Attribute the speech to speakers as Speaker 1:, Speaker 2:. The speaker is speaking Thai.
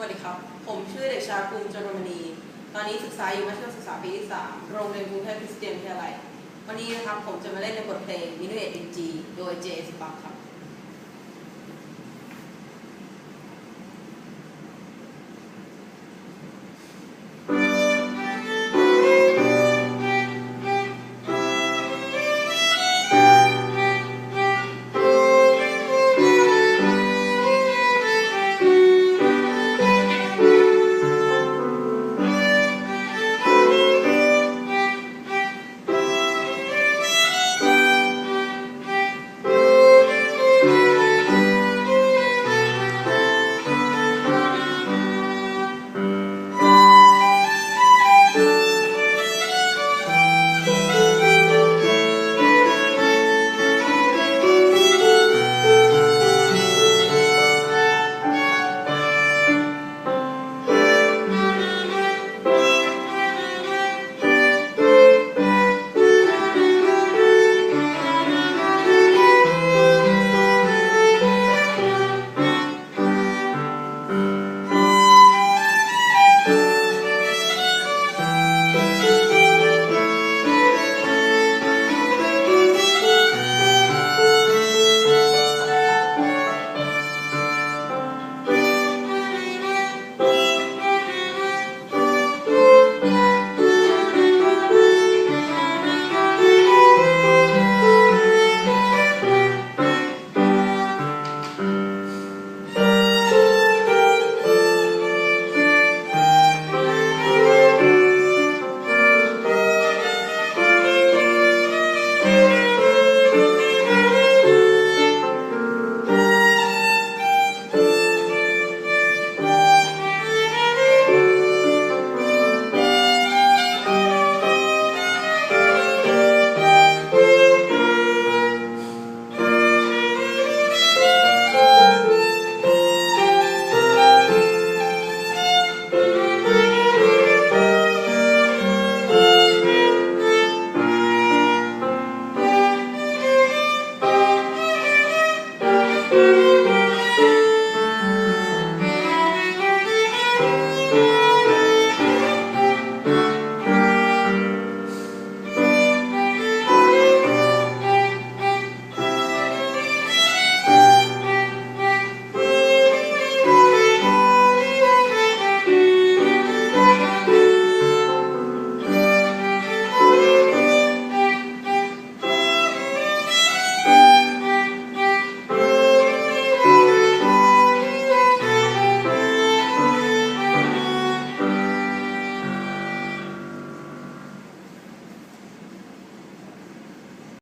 Speaker 1: วัสดีครับ ผมชื่อเด็กชายภูมิจรมณี ตอนนี้ศึกษาอยู่มัธยมศึกษาปีที่ 3 โรงเรียนกรุงเทพคริสเตียนวิทยาลัย วันนี้นะครับผมจะมาเล่นในบทเพลง Minuet in G โดย J.S. Bach ครับ